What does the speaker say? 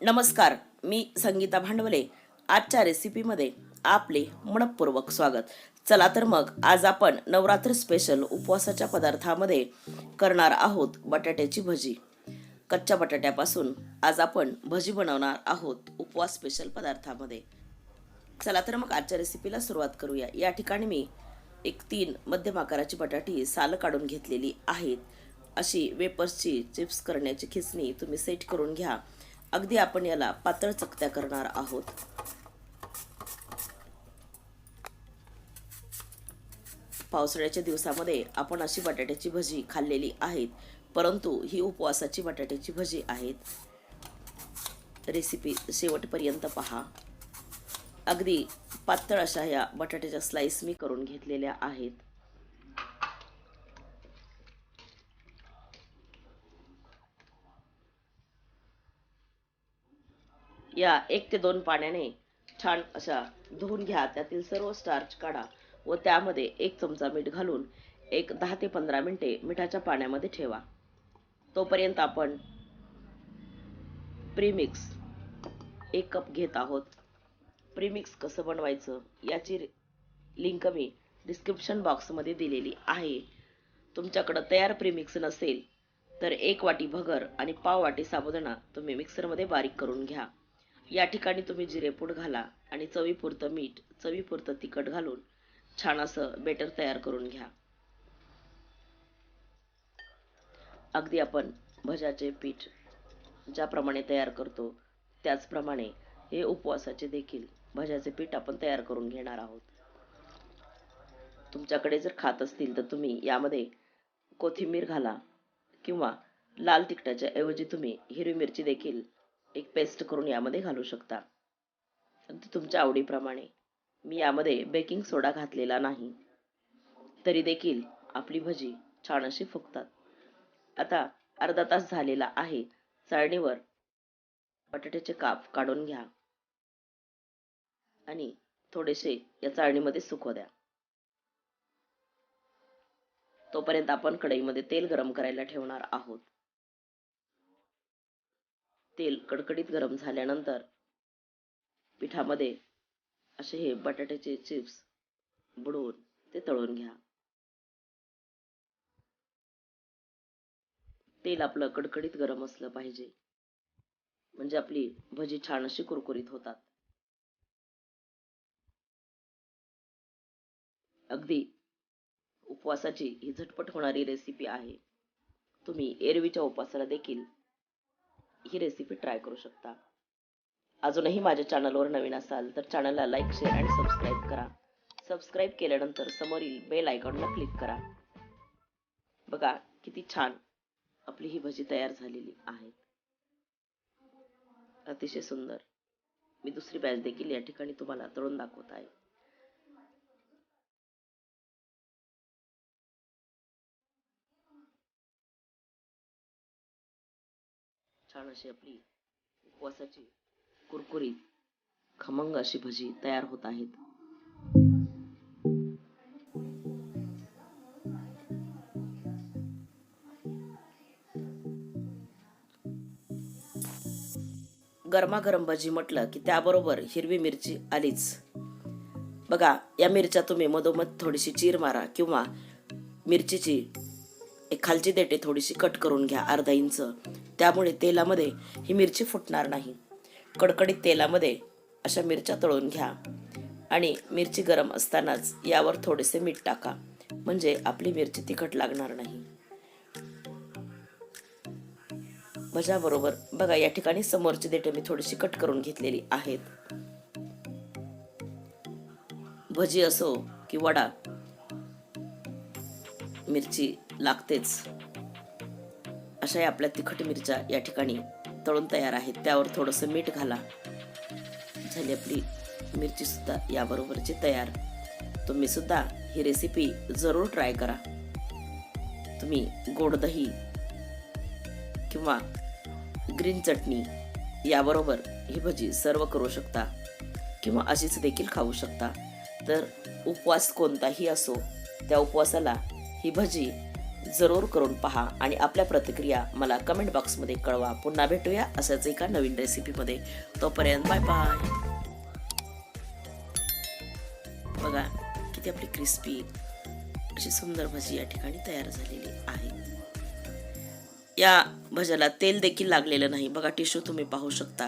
नमस्कार मी संगीता भांडवले. आजच्या रेसिपीमध्ये आपले मनपूर्वक स्वागत. चला तर मग आज आपण नवरात्र स्पेशल उपवासाच्या पदार्थामध्ये करणार आहोत बटाट्याची भजी. कच्च्या बटाट्यापासून आज आपण भजी बनवणार आहोत उपवास स्पेशल पदार्थामध्ये. चला तर मग आजच्या रेसिपीला सुरुवात करूया. या ठिकाणी मी एक तीन मध्यम आकाराची बटाटी साल काढून घेतलेली आहेत. अशी वेपर्सची चिप्स करण्याची खिचणी तुम्ही सेट करून घ्या. अगदी आपण याला पातळ चकत्या करणार आहोत. पावसाळ्याच्या दिवसामध्ये आपण अशी बटाट्याची भजी खाल्लेली आहेत परंतु ही उपवासाची बटाट्याची भजी आहेत. रेसिपी शेवटपर्यंत पहा. अगदी पातळ अशा ह्या बटाट्याच्या स्लाईस मी करून घेतलेल्या आहेत. या एक ते दोन पाण्याने छान अशा धुवून घ्या. त्यातील सर्व स्टार्च काढा व त्यामध्ये एक चमचा मीठ घालून एक दहा ते पंधरा मिनिटे मिठाच्या पाण्यामध्ये ठेवा. तोपर्यंत आपण प्रीमिक्स एक कप घेत आहोत. प्रीमिक्स कसं बनवायचं याची लिंक मी डिस्क्रिप्शन बॉक्समध्ये दिलेली आहे. तुमच्याकडं तयार प्रीमिक्स नसेल तर एक वाटी भगर आणि पाव वाटी साबुदाणा तुम्ही मिक्सरमध्ये बारीक करून घ्या. या ठिकाणी तुम्ही जिरेपूड घाला आणि चवीपुरतं मीठ चवीपुरतं तिखट घालून छान असं बेटर तयार करून घ्या. अगदी आपण भज्याचे पीठ ज्याप्रमाणे तयार करतो त्याचप्रमाणे हे उपवासाचे देखील भज्याचे पीठ आपण तयार करून घेणार आहोत. तुमच्याकडे जर खात असतील तर तुम्ही यामध्ये कोथिंबीर घाला किंवा लाल तिखटाच्या ऐवजी तुम्ही हिरवी मिरची देखील एक पेस्ट करून यामध्ये घालू शकता. अगदी तुमच्या आवडीप्रमाणे. मी यामध्ये बेकिंग सोडा घातलेला नाही. तरी देखील आपली भजी छान अशी फुगतात. आता अर्धा तास झालेला आहे. चाळणीवर बटाट्याचे काप काढून घ्या. आणि थोडेसे या चाळणीमध्ये सुकव द्या. तोपर्यंत आपण कढईमध्ये तेल गरम करायला ठेवणार आहोत. तेल कडकडीत गरम झाल्यानंतर पिठामध्ये असे हे बटाट्याचे चिप्स बुडवून ते तळून घ्या. तेल आपलं कडकडीत गरम असलं पाहिजे. म्हणजे आपली भजी छान अशी कुरकुरीत होतात. अगदी उपवासाची ही झटपट होणारी रेसिपी आहे. तुम्ही एरवीच्या उपवासाला देखील ही रेसिपी ट्राय करू शकता. अजूनही माझ्या चॅनलवर नवीन असाल तर चॅनलला लाईक शेअर आणि सबस्क्राईब करा. सबस्क्राईब केल्यानंतर समोरील बेल आयकॉनला क्लिक करा. बघा किती छान आपली ही भजी तयार झालेली आहे. अतिशय सुंदर. मी दुसरी बॅच देखील या ठिकाणी तुम्हाला तळून दाखवत आहे. छान अशी आपली उपवासाची कुरकुरीत खमंग अशी भजी तयार होत आहेत. गरमागरम भजी म्हटलं की त्याबरोबर हिरवी मिरची आलीच. बघा या मिरच्या तुम्ही मधोमध थोडीशी चीर मारा किंवा मिरचीची एक खालची देटे थोडीशी कट करून घ्या अर्धा इंच. त्यामुळे तेलामध्ये ही मिरची फुटणार नाही. कडकडीत तेलामध्ये अशा मिरच्या तळून घ्या. आणि मिरची गरम असतानाच यावर थोडेसे मीठ टाका. म्हणजे आपली मिरची तिखट लागणार नाही. भज्याबरोबर बघा या ठिकाणी समोरची देठे मी थोडीशी कट करून घेतलेली आहेत. भजी असो की वडा मिरची लागतेच. अशा या आपल्या तिखट मिरच्या या ठिकाणी तळून तयार आहेत. त्यावर थोडंसं मीठ घाला. झाली आपली मिरचीसुद्धा याबरोबरची तयार. तुम्ही सुद्धा ही रेसिपी जरूर ट्राय करा. तुम्ही गोड दही किंवा ग्रीन चटणी याबरोबर ही भजी सर्व करू शकता किंवा अशीच देखील खाऊ शकता. तर उपवास कोणताही असो त्या उपवासाला ही भजी जरूर करून पहा आणि आपल्या प्रतिक्रिया मला कमेंट बॉक्समध्ये कळवा. पुन्हा भेटूया अशाच एका नवीन रेसिपीमध्ये तोपर्यंत बाय बाय बघा किती आपली क्रिस्पी अशी सुंदर भजी या ठिकाणी तयार झालेली आहे. या भज्याला तेल देखील लागलेलं नाही. बघा टिश्यू तुम्ही पाहू शकता.